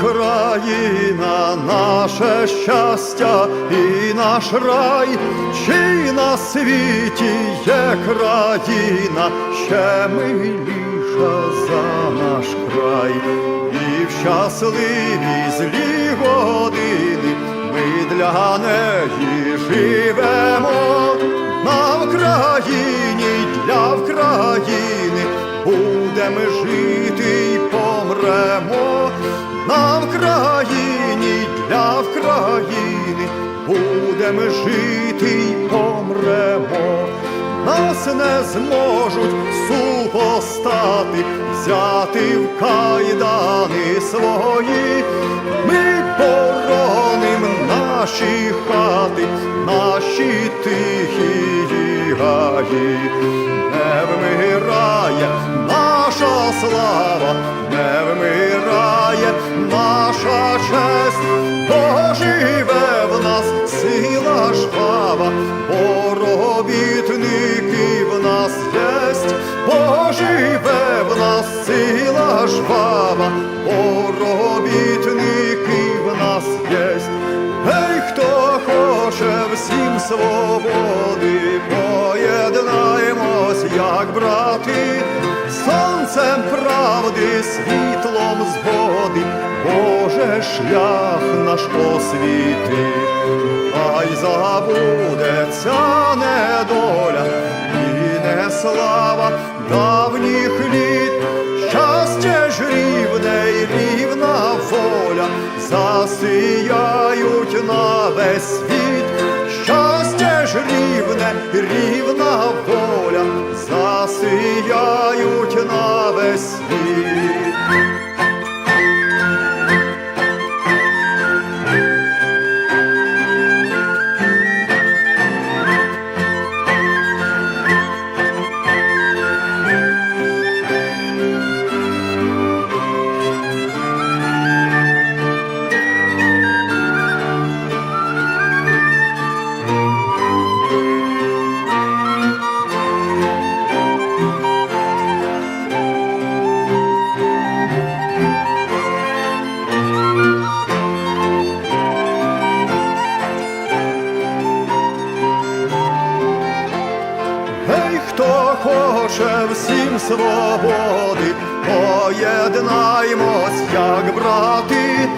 Україна, наше щастя і наш рай, чи на світі є країна, ще миліша за наш край, і в щасливі злі години ми для неї живемо. На Вкраїні для України будемо жити й помремо Для України будемо жити й помремо. Нас не зможуть супостати, взяти в кайдани свої. Ми бороним наші хати, наші тихі гаї. Не вмирає наша слава, не вмирає бо робітники в нас єсть, бо живе в нас сила жвава, бо робітники в нас єсть. Гей, хто хоче всім свободи, поєднаємось, як брати, сонцем правди, шлях наш освіти, хай забудеться недоля і не слава давніх літ, щастя ж рівне й рівна воля, засіяють на весь світ, щастя ж рівне, рівна воля, засіяють на весь світ. Хоче всім свободи, поєднаймось, як брати,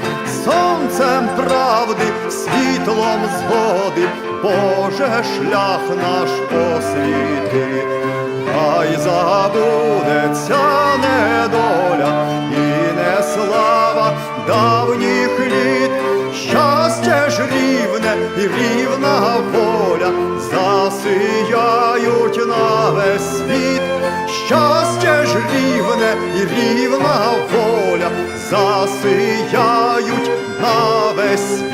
сонцем правди, світлом згоди, Боже шлях наш освіти, хай забудеться недоля і не слава давніх літ, щастя ж рівне і рівна весь світ, щастя ж рівне і рівна воля засияють на весь світ.